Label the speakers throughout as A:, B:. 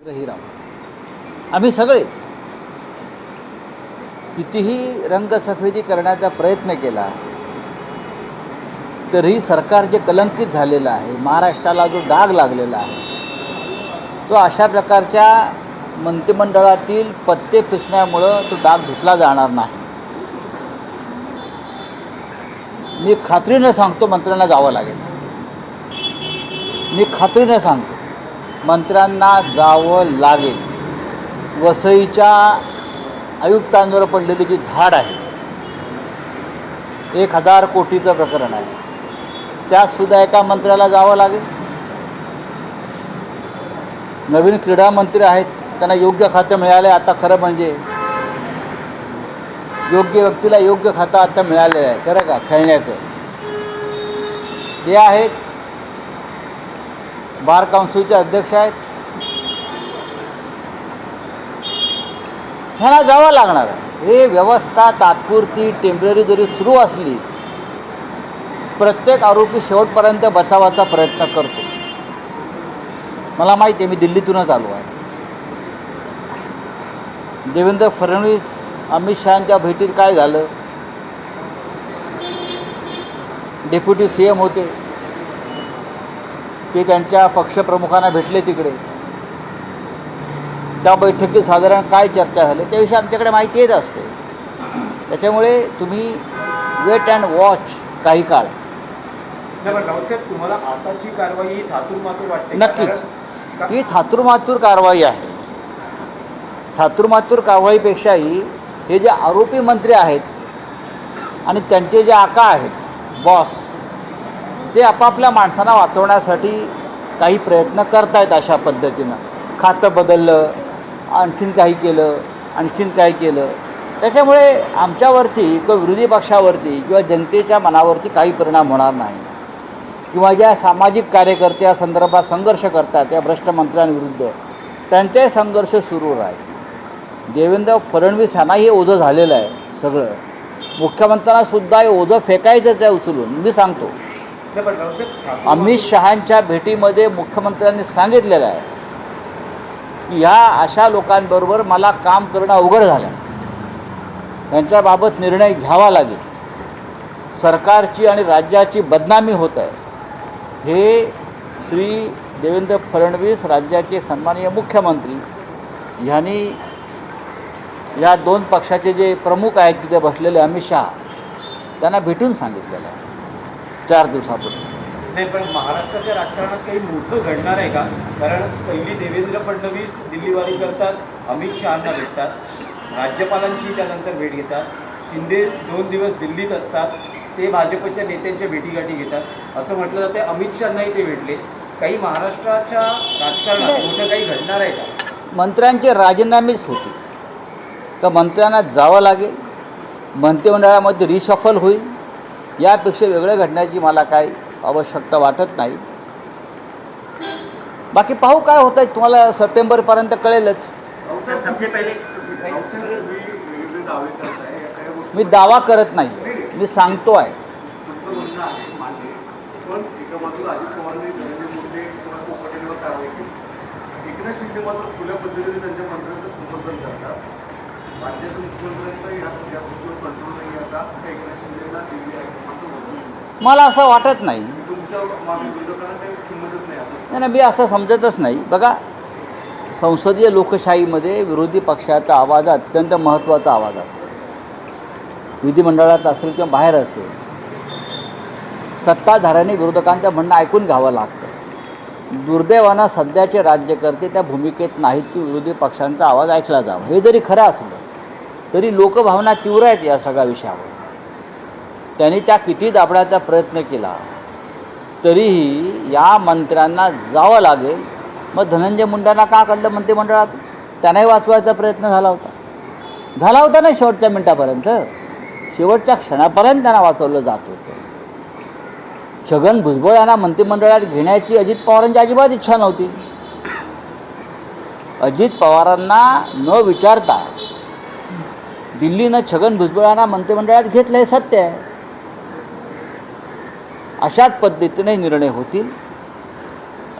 A: आग्रही राहू आम्ही सगळेच कितीही रंगसफेदी करण्याचा प्रयत्न केला तरीही सरकार जे कलंकित झालेलं आहे महाराष्ट्राला जो डाग लागलेला आहे तो अशा प्रकारच्या मंत्रिमंडळातील पत्ते पिसण्यामुळं तो डाग धुतला जाणार नाही. मी खात्रीनं सांगतो मंत्र्यांना जावं लागेल. मी खात्रीनं सांगतो. मंत्र्यांना जावं लागेल. वसईच्या आयुक्तांवर पडलेली जी धाड आहे एक हजार कोटीचं प्रकरण आहे. त्यातसुद्धा एका मंत्र्याला जावं लागेल. नवीन क्रीडा मंत्री आहेत त्यांना योग्य खातं मिळालं आता खरं म्हणजे योग्य व्यक्तीला योग्य खातं आता मिळालेलं आहे खरं का? खेळण्याचं. ते आहेत बार काउन्सिलचे अध्यक्ष आहेत. ह्यांना जावं लागणार आहे. हे व्यवस्था तात्पुरती टेंपररी जरी सुरू असली प्रत्येक आरोपी शेवटपर्यंत बचावाचा प्रयत्न करतो. मला माहिती आहे मी दिल्लीतूनच आलो आहे. देवेंद्र फडणवीस अमित शहांच्या भेटीत काय झालं? डेप्युटी सी एम होते. ते त्यांच्या पक्षप्रमुखांना भेटले तिकडे. त्या बैठकीत साधारण काय चर्चा झाली त्याविषयी आमच्याकडे माहिती येत असते. त्याच्यामुळे तुम्ही वेट अँड वॉच काही काळ.
B: तुम्हाला आताची कारवाई वाटते?
A: नक्कीच. ही थातुरमातूर कारवाई आहे. थातुरमातूर कारवाईपेक्षाही हे जे आरोपी मंत्री आहेत आणि त्यांचे जे आका आहेत बॉस ते आपापल्या माणसांना वाचवण्यासाठी काही प्रयत्न करतायत अशा पद्धतीनं. खातं बदललं आणखीन काही केलं आणखीन काय केलं. त्याच्यामुळे आमच्यावरती किंवा विरोधी पक्षावरती किंवा जनतेच्या मनावरती काही परिणाम होणार नाही. किंवा ज्या सामाजिक कार्यकर्ते या संदर्भात संघर्ष करतात या भ्रष्ट मंत्र्यांविरुद्ध त्यांचाही संघर्ष सुरू राहील. देवेंद्र फडणवीस यांनाही हे ओझं झालेलं आहे सगळं. मुख्यमंत्र्यांनासुद्धा हे ओझं फेकायचंच आहे उचलून. मी सांगतो. अमित शहांच्या भेटीमध्ये मुख्यमंत्र्यांनी सांगितलेलं आहे की ह्या अशा लोकांबरोबर मला काम करणं अवघड झालं. यांच्याबाबत निर्णय घ्यावा लागेल. सरकारची आणि राज्याची बदनामी होत आहे. हे श्री देवेंद्र फडणवीस राज्याचे सन्माननीय मुख्यमंत्री ह्यांनी या दोन पक्षाचे जे प्रमुख आहेत तिथे बसलेले अमित शहा त्यांना भेटून सांगितलेलं आहे. चार दिवसापूर्वी.
B: नाही पण महाराष्ट्राच्या राजकारणात काही मोठं घडणार आहे का? कारण पहिली देवेंद्र फडणवीस दिल्लीवारी करतात अमित शहांना भेटतात राज्यपालांची त्यानंतर भेट घेतात शिंदे दोन दिवस दिल्लीत असतात ते भाजपच्या नेत्यांच्या भेटीगाठी घेतात. असं म्हटलं जाते अमित शहांनाही ते भेटले. काही महाराष्ट्राच्या राजकारणात. मोठं काही घडणार आहे का?
A: मंत्र्यांचे राजीनामेच होते का मंत्र्यांना जावं लागेल? मंत्रिमंडळामध्ये रिशफल होईल? यापेक्षा वेगळं घडण्याची मला काही आवश्यकता वाटत नाही. बाकी पाहू काय होत आहे तुम्हाला सप्टेंबरपर्यंत कळेलच. मी दावा करत नाही मी सांगतो आहे
C: एकनाथ शिंदे मात्र खुल्या पद्धतीने त्यांच्या मंत्र्यांचं समर्थन करतात.
A: मला असं वाटत नाही.
C: नाही
A: मी असं समजतच नाही. बघा संसदीय लोकशाहीमध्ये विरोधी पक्षाचा आवाज अत्यंत महत्त्वाचा आवाज असतो. विधिमंडळात असेल किंवा बाहेर असेल सत्ताधाऱ्यांनी विरोधकांचं म्हणणं ऐकून घ्यावं लागतं. दुर्दैवानं सध्याचे राज्यकर्ते त्या भूमिकेत नाहीत की विरोधी पक्षांचा आवाज ऐकला जावा. हे जरी खरं असलं तरी लोकभावना तीव्र आहेत या सगळ्या विषयावर. त्यांनी त्या किती दाबण्याचा प्रयत्न केला तरीही या मंत्र्यांना जावं लागेल. मग धनंजय मुंडेंना का काढलं मंत्रिमंडळात? त्यांनाही वाचवायचा प्रयत्न झाला होता. झाला होता ना शेवटच्या मिनटापर्यंत? शेवटच्या क्षणापर्यंत त्यांना वाचवलं जात होतं. छगन भुजबळ यांना मंत्रिमंडळात घेण्याची अजित पवारांची अजिबात इच्छा नव्हती. अजित पवारांना न विचारता दिल्लीनं छगन भुजबळ यांना मंत्रिमंडळात घेतलं हे सत्य आहे. अशाच पद्धतीने निर्णय होतील.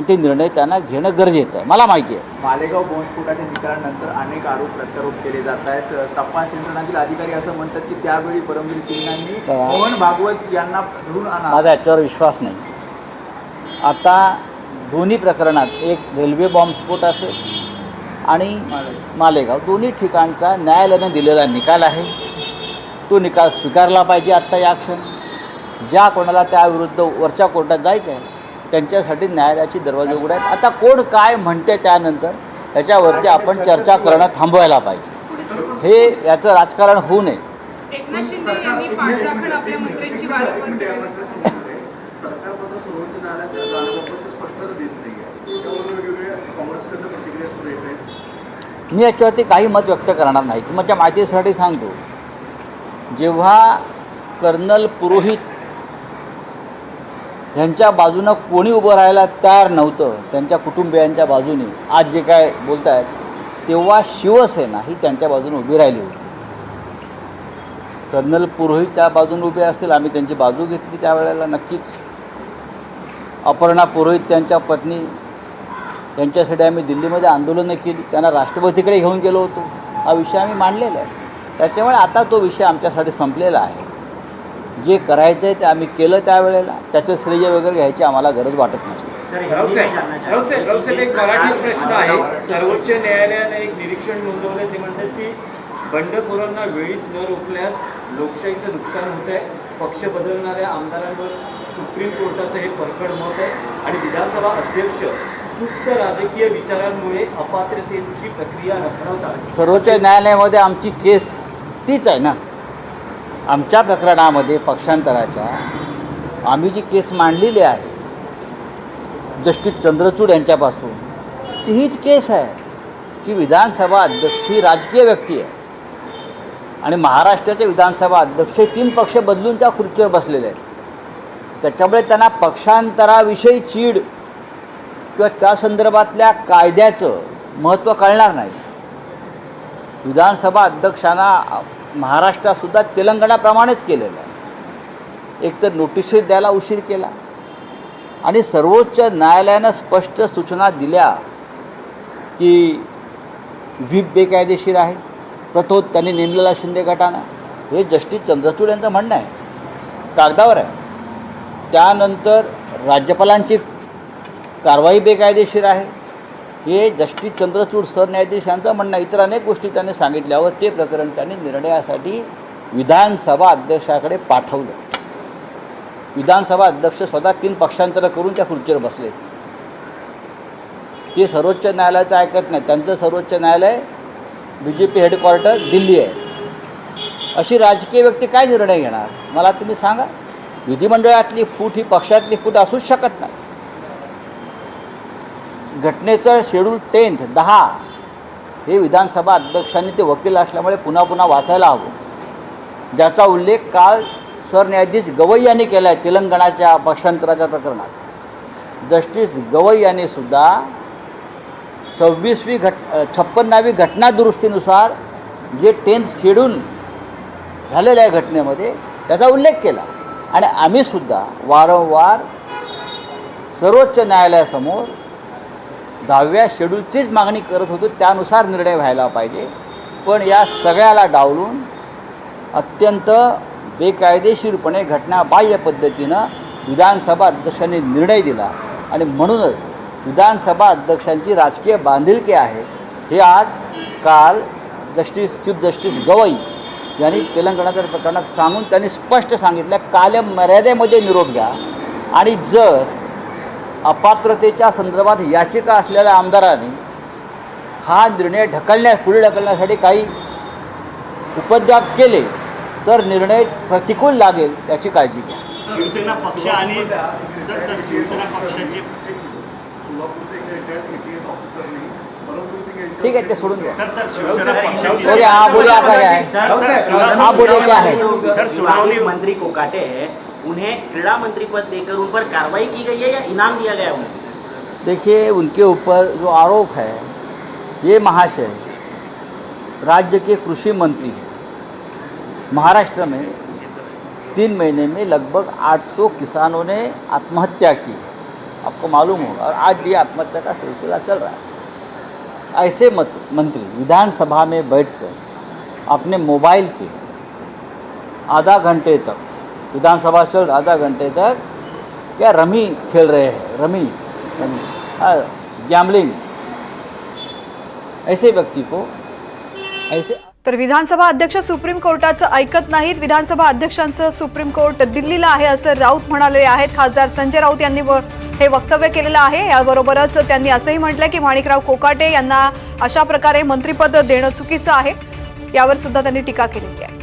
A: ते निर्णय त्यांना घेणं गरजेचं आहे. मला माहिती आहे.
D: मालेगाव बॉम्बस्फोटाच्या निकालानंतर अनेक आरोप प्रत्यारोप केले जात आहेत. तपास यंत्रणातील अधिकारी असं म्हणतात की त्यावेळी परमवीर सिंगांनी. मोहन भागवत यांना धरून आणा.
A: माझा याच्यावर विश्वास नाही. आता दोन्ही प्रकरणात एक रेल्वे बॉम्बस्फोट असेल आणि मालेगाव. दोन्ही ठिकाणचा न्यायालयाने दिलेला निकाल आहे. तो निकाल स्वीकारला पाहिजे आत्ता या क्षणी. ज्या कोणाला त्याविरुद्ध वरच्या कोर्टात जायचं आहे त्यांच्यासाठी न्यायालयाची दरवाजे उघडे आहेत. आता कोण काय म्हणते त्यानंतर त्याच्यावरती आपण चर्चा करणं थांबवायला पाहिजे. हे याचं राजकारण होऊ नये.
C: सर्वोच्च न्यायालयात जाण्याबाबत स्पष्टता देत नाही वेगवेगळ्या काँग्रेसकडनं प्रतिक्रिया सुरू येत आहेत.
A: मी याच्यावरती काही मत व्यक्त करणार नाही. तुमच्या माहितीसाठी सांगतो. जेव्हा कर्नल पुरोहित यांच्या बाजूनं कोणी उभं राहायला तयार नव्हतं त्यांच्या कुटुंबियांच्या बाजूने आज जे काय बोलत आहेत तेव्हा शिवसेना ही त्यांच्या बाजूने उभी राहिली होती. कर्नल पुरोहित त्या बाजूने उभे असतील आम्ही त्यांची बाजू घेतली त्यावेळेला नक्कीच. अपर्णा पुरोहित त्यांच्या पत्नी यांच्यासाठी आम्ही दिल्लीमध्ये आंदोलनं केली त्यांना राष्ट्रपतीकडे घेऊन गेलो होतो. हा विषय आम्ही मांडलेला आहे. त्याच्यामुळे आता तो विषय आमच्यासाठी संपलेला आहे. जे करायचं आहे ते आम्ही केलं त्यावेळेला त्याचं श्रेय वगैरे घ्यायची आम्हाला गरज वाटत नाही.
B: एक मराठी प्रश्न आहे सर्वोच्च न्यायालयाने एक निरीक्षण नोंदवलं ते म्हणतात की बंडखोरांना वेळीच न रोखल्यास लोकशाहीचं नुकसान होत आहे. पक्ष बदलणाऱ्या आमदारांवर सुप्रीम कोर्टाचं हे परखड मत आहे. आणि विधानसभा अध्यक्ष सुप्त राजकीय विचारांमुळे अपात्रतेची प्रक्रिया
A: सर्वोच्च न्यायालयामध्ये आमची केस तीच आहे ना. आमच्या प्रकरणामध्ये पक्षांतराच्या आम्ही जी केस मांडलेली आहे जस्टिस चंद्रचूड यांच्यापासून ती हीच केस आहे की विधानसभा अध्यक्ष ही राजकीय व्यक्ती आहे. आणि महाराष्ट्राचे विधानसभा अध्यक्ष तीन पक्ष बदलून त्या खुर्चीवर बसलेले आहेत. त्याच्यामुळे त्यांना पक्षांतराविषयी चीड किंवा त्या संदर्भातल्या कायद्याचं महत्त्व कळणार नाही. विधानसभा अध्यक्षांना महाराष्ट्रातसुद्धा तेलंगणाप्रमाणेच केलेलं आहे. एकतर नोटिसेस द्यायला उशीर केला. आणि सर्वोच्च न्यायालयानं स्पष्ट सूचना दिल्या की व्हीप बेकायदेशीर आहे. प्रथोत त्यांनी नेमलेला शिंदे गटानं. हे जस्टिस चंद्रचूड यांचं म्हणणं आहे. कागदावर आहे. त्यानंतर राज्यपालांची कारवाई बेकायदेशीर आहे. हे जस्टिस चंद्रचूड सरन्यायाधीश यांचं म्हणणं इतर अनेक गोष्टी त्यांनी सांगितल्यावर ते प्रकरण त्यांनी निर्णयासाठी विधानसभा अध्यक्षाकडे पाठवलं. विधानसभा अध्यक्ष स्वतः तीन पक्षांतरं करून त्या खुर्चीवर बसले. ते सर्वोच्च न्यायालयाचं ऐकत नाही त्यांचं सर्वोच्च न्यायालय B J P headquarter Delhi आहे. अशी राजकीय व्यक्ती काय निर्णय घेणार? मला तुम्ही सांगा. विधिमंडळातली फूट ही पक्षातली फूट असूच शकत नाही. घटनेचं शेड्यूल टेन्थ दहा. हे विधानसभा अध्यक्षांनी ते वकील असल्यामुळे पुन्हा पुन्हा वाचायला हवं. ज्याचा उल्लेख काल सरन्यायाधीश गवई यांनी केला आहे तेलंगणाच्या पक्षांतराच्या प्रकरणात. जस्टिस गवई यांनी सुद्धा सव्वीसवी घट छप्पन्नावी घटनादुरुस्तीनुसार जे टेन्थ शेड्यूल झालेलं आहे घटनेमध्ये त्याचा उल्लेख केला. आणि आम्हीसुद्धा वारंवार सर्वोच्च न्यायालयासमोर दहाव्या शेड्यूलचीच मागणी करत होतो त्यानुसार निर्णय व्हायला पाहिजे. पण या सगळ्याला डावलून अत्यंत बेकायदेशीरपणे घटनाबाह्य पद्धतीनं विधानसभा अध्यक्षांनी निर्णय दिला. आणि म्हणूनच विधानसभा अध्यक्षांची राजकीय बांधिलकी आहे. हे आज काल जस्टिस चीफ जस्टिस गवई यांनी तेलंगणाच्या प्रकरणात सांगून त्यांनी स्पष्ट सांगितलं कालमर्यादेमध्ये निरोप घ्या. आणि जर अपात्रतेच्या संदर्भात याचिका असलेल्या आमदारांनी हा निर्णय ढकलण्या पुढे ढकलण्यासाठी काही उपद्व्याप केले तर निर्णय प्रतिकूल लागेल याची काळजी घ्या.
E: शिवसेना पक्ष आणि सर सर शिवसेना पक्षाचे
A: ठीक आहे ते सोडून द्या. बोलिए हाँ आपका क्या है
B: साहेब,
A: हाँ, बोलिए क्या है?
E: सर सुनावनी
F: मंत्री को काटे हैं उन्हें क्रीड़ा मंत्री पद देकर उन पर कार्रवाई की गई है या इनाम दिया गया है
A: देखिए, उनके ऊपर जो आरोप है, ये महाशय राज्य के कृषि मंत्री हैं। महाराष्ट्र में तीन महीने में लगभग 800 किसानों ने आत्महत्या की आपको मालूम होगा, और आज भी आत्महत्या का सिलसिला चल रहा है। ऐसे मत, मंत्री विधानसभा में बैठकर अपने मोबाइल पे आधा घंटे तक विधानसभा चल रहा आधा घंटे तक। क्या रमी खेल रहे हैं? Rummy rummy. गैम्बलिंग ऐसे व्यक्ति को ऐसे
G: तर विधानसभा अध्यक्ष सुप्रीम कोर्टाचं ऐकत नाहीत. विधानसभा अध्यक्षांचं सुप्रीम कोर्ट दिल्लीला आहे असं राऊत म्हणाले आहेत. खासदार संजय राऊत यांनी हे वक्तव्य केलेलं आहे. याबरोबरच त्यांनी असंही म्हटलं की माणिकराव कोकाटे यांना अशा प्रकारे मंत्रिपद देणं चुकीचं आहे. यावर सुद्धा त्यांनी टीका केलेली आहे.